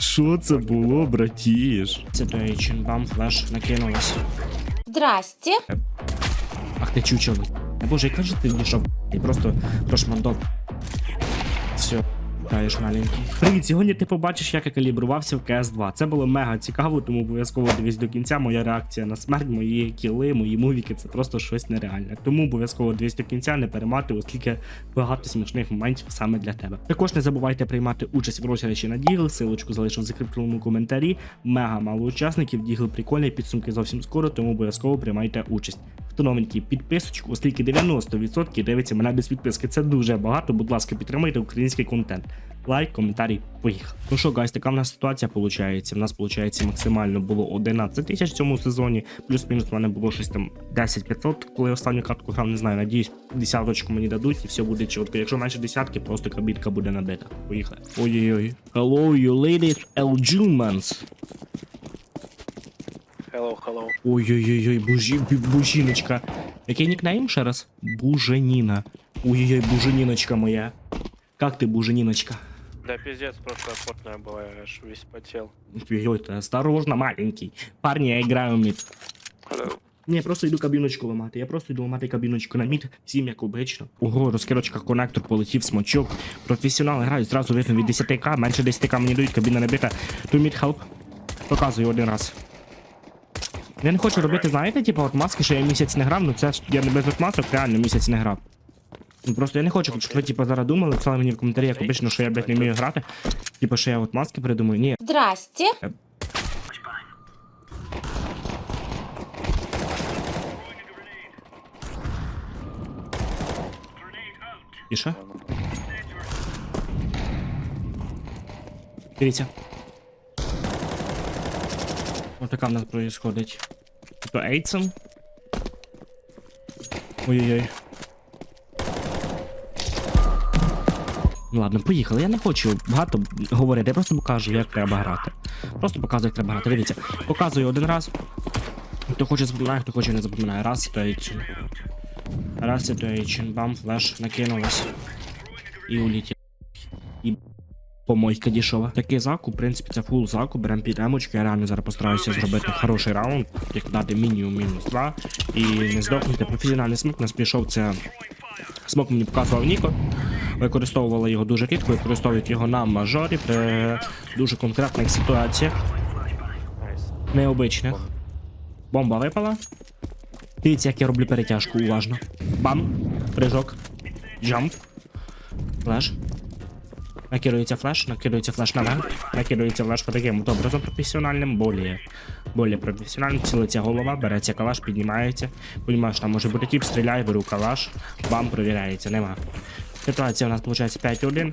Що це було, братіш? Це той чинбам флеш накинулась. Здрасте. Ах ти чучело. Боже, як же ти дійшов? Ти просто прошмандов. Все. Даєш маленький. Привіт, сьогодні ти побачиш, як я калібрувався в cs 2 Це було мега цікаво, тому обов'язково дивись до кінця. Моя реакція на смерть, мої кіли, мої мувіки це просто щось нереальне. Тому обов'язково дивись до кінця, не перемати, оскільки багато смішних моментів саме для тебе. Також не забувайте приймати участь в розіграші на Дігл, силочку залишу в закріпленому коментарі. Мега мало учасників, Дігл прикольний, підсумки зовсім скоро, тому обов'язково приймайте участь. Хто новенький, підписочку, оскільки 90% дивиться мене без підписки. Це дуже багато. Будь ласка, підтримайте український контент. Лайк, коментарі, поїхав. Ну що, гайс, така в нас ситуація виходить. У нас виходить максимально було 11 тисяч в цьому сезоні. Плюс-мінус в мене було щось там 10-500, коли останню картку грав, не знаю. Надіюсь, десяточку мені дадуть і все буде чітко. Якщо менше десятки, просто кабітка буде набита. Поїхали. Ой-ой-ой. Hello, you ladies and gentlemen. Hello, hello. Ой-ой-ой, бужі, бу- бужіночка. Який нікнейм ще раз? Буженіна. Ой-ой-ой, буженіночка моя. Как ти, буженіночка? Да пиздец, прошлая потная была, я аж весь потел. Ой, ты осторожно, маленький. Парни, я играю мид. Hello. Я просто йду кабіночку ламати. Я просто йду ламати кабіночку на мід, всім як обично. Ого, розкирочка конектор полетів, смочок. Професіонали грають зразу видно від 10к, менше 10к мені дають, кабіна не бита. To mid help. Показую один раз. Я не хочу робити, знаєте, типу от маски, що я місяць не грав, ну це ж я не без отмасок, реально місяць не грав. Ну просто я не хочу, щоб ви типу зараз думали, писали мені в коментарі, як обично, що я блядь, не вмію грати. Типу, що я от маски придумаю. Ні, Здрасте. І що? Дивіться. Ось така в нас происходить. Типа Ейдсом. Ой-ой-ой. Ну ладно, поїхали. Я не хочу багато говорити, я просто покажу, як треба грати. Просто показую, як треба грати. Дивіться, показую один раз. Хто хоче запам'ятає, хто хоче не запам'ятає. Раз, Ейдсон. Раз, то Бам, флеш, накинулась. І улетів. І помойка дішова. Такий закуп, в принципі, це фул закуп, беремо під емочки. Я реально зараз постараюся зробити хороший раунд, як дати мінімум мінус 2 і не здохнути. Професіональний смок нас пішов. Це смок мені показував Ніко. Використовували його дуже рідко, використовують його на мажорі при дуже конкретних ситуаціях, необичних. Бомба випала. Дивіться, як я роблю перетяжку уважно. Бам, прыжок, джамп, флеш. Накидується флеш, накидується флеш на наверх, накидується флеш по таким образом професіональним, более, более професіональним, цілиться голова, береться калаш, піднімається. Понімаєш, там може бути тип, стріляє, беру калаш, бам, провіряється, нема. Ситуація у нас виходить 5-1.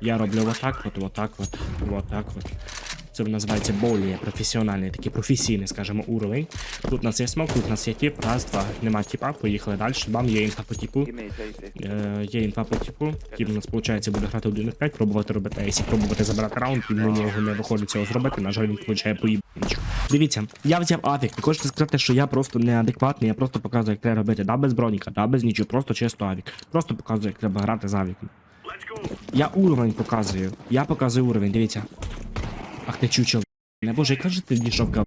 Я роблю вот так вот, вот так вот, вот так вот. Це називається более професіональний, такий професійний, скажімо, уровень. Тут у нас є смок, тут у нас є тип, раз, два, нема типа, поїхали далі. Бам, є інфа по типу. Е, є інфа по типу. Тіп у нас, виходить, буде грати 1 в 5, пробувати робити ейсі, пробувати забирати раунд, і мені його не виходить цього зробити. На жаль, він получає поїбничку. Дивіться, я взяв авік. Ви хочете сказати, що я просто неадекватний, я просто показую, як треба робити. Да, без броніка, да, без нічого, просто чисто авік. Просто показую, як треба грати з авіком. Я уровень показую. Я показую уровень, дивіться. Ах ти чучел. Не боже, яка ж ти дійшов гав.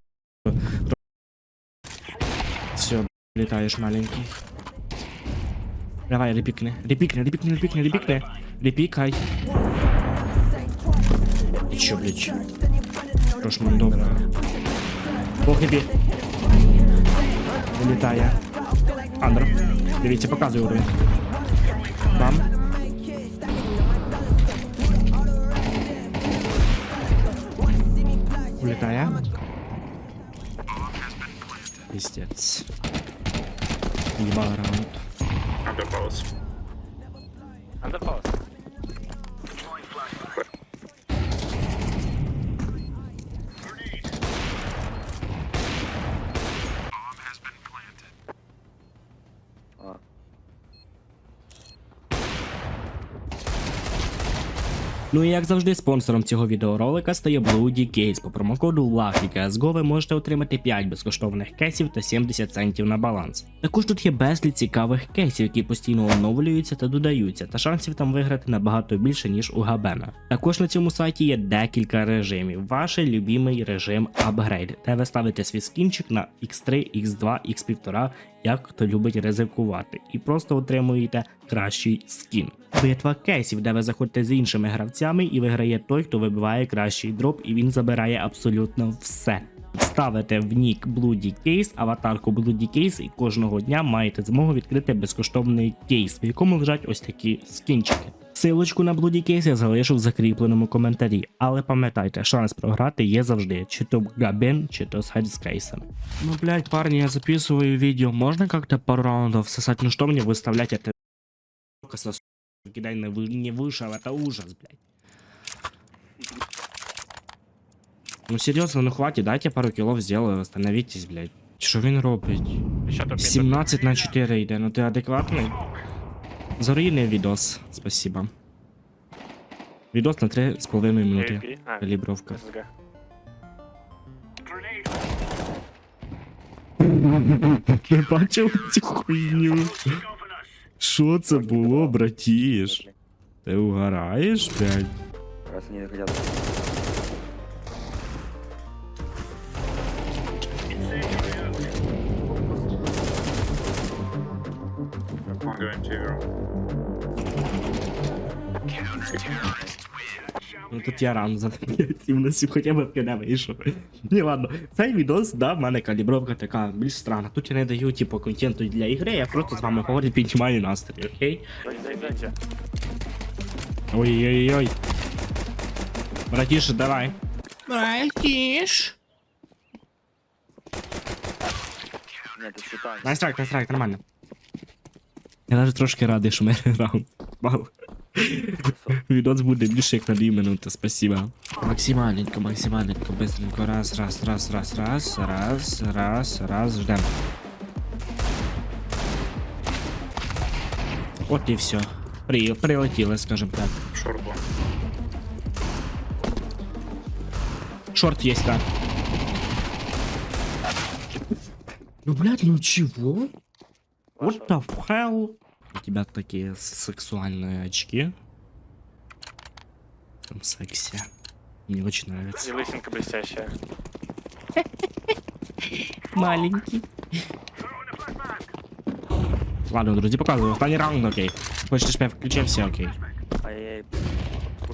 Все, літаєш маленький. Давай, репікни. Репікни, репікни, репікни, репікни. Репікай. І чо, блядь? Прошман добре. Погибі. Вилітає. Андро. Дивіться, показую уровень. Бам. Улітає. Пиздец. Ебал раунд. Underpass. Ну і як завжди, спонсором цього відеоролика стає Bloody Case. По промокоду LUCKYCSGO ви можете отримати 5 безкоштовних кейсів та 70 центів на баланс. Також тут є безліч цікавих кейсів, які постійно оновлюються та додаються, та шансів там виграти набагато більше, ніж у Габена. Також на цьому сайті є декілька режимів. Ваш любимий режим Upgrade, де ви ставите свій скінчик на X3, X2, X1,5, як хто любить ризикувати, і просто отримуєте кращий скін. Битва кейсів, де ви заходите з іншими гравцями і виграє той, хто вибиває кращий дроп, і він забирає абсолютно все. Ставите в нік Bloody Case, аватарку Bloody Case, і кожного дня маєте змогу відкрити безкоштовний кейс, в якому лежать ось такі скінчики. Силочку на Bloody Case я залишу в закріпленому коментарі, але пам'ятайте, шанс програти є завжди, чи то Габен, чи то з хедскейсом. Ну, блядь, парни, я записываю видео. Можно как-то пару раундов сосать? Ну что мне выставлять это? Сука, Кидай на вы... не вышел, это ужас, блядь. Ну серьезно, ну хватит, дайте пару кілов сделаю, остановитесь, блядь. Що він робить? Еще тут 17 на 4 йде, ну ти адекватний? Зорійний відос, спасибо. Відос на 3,5 минути. Калібровка. Ти бачив цю хуйню? Що це було, братіш? Ти угораєш, блядь? Раз они хотят. I'm going to. Ну тут я рано за і в нас хоча б не вийшов. Ні, ладно, цей відос, да, в мене калібровка така більш странна. Тут я не даю, типу, контенту для ігри, я просто з вами говорю, піднімаю настрій, окей? Ой-ой-ой. Братіше, давай. Братіш. Найстрайк, найстрайк, нормально. Я навіть трошки радий, що ми раунд. Вау. Відос буде більше як на 2 минути, спасибо. Максимальненько, максимальненько, быстренько. Раз, раз, раз, раз, раз, раз, раз, раз, ждем. От і все. При, прилетіли, скажем так. One. Шорт есть, да. Ну, блядь, ну чего? What the hell? У тебя такие сексуальные очки. Там секси. Мне очень нравится. И лысинка блестящая. Маленький. Ладно, друзья, показываю. Останній раунд, окей. Хочешь, чтобы я включил все, окей. Ай-яй.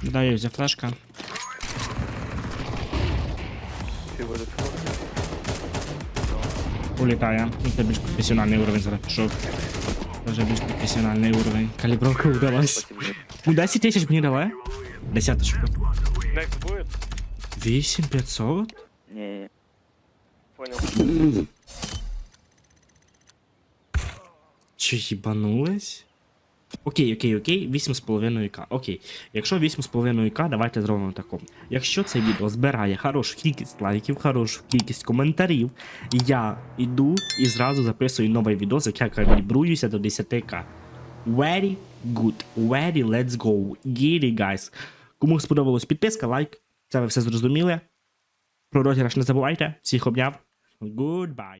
Даю за флешка. Улітає. Ну, Це більш професіональний уровень зараз пішов. Це вже більш професіональний уровень. Калібровка вдалась. Спасибо. Ну 10 тисяч мені дали? Десяточку. Next будет? 8500? Не, Понял. Чи їбанулись? Окей, окей, окей, 8,5к. Окей. Якщо 8,5к, давайте зробимо тако. Якщо це відео збирає хорошу кількість лайків, хорошу кількість коментарів, я йду і зразу записую новий відос, як я калібруюся до 10к. Very good. Very let's go. Get guys. Кому сподобалось підписка, лайк. Це ви все зрозуміли. Про розіграш не забувайте. Всіх обняв. Goodbye.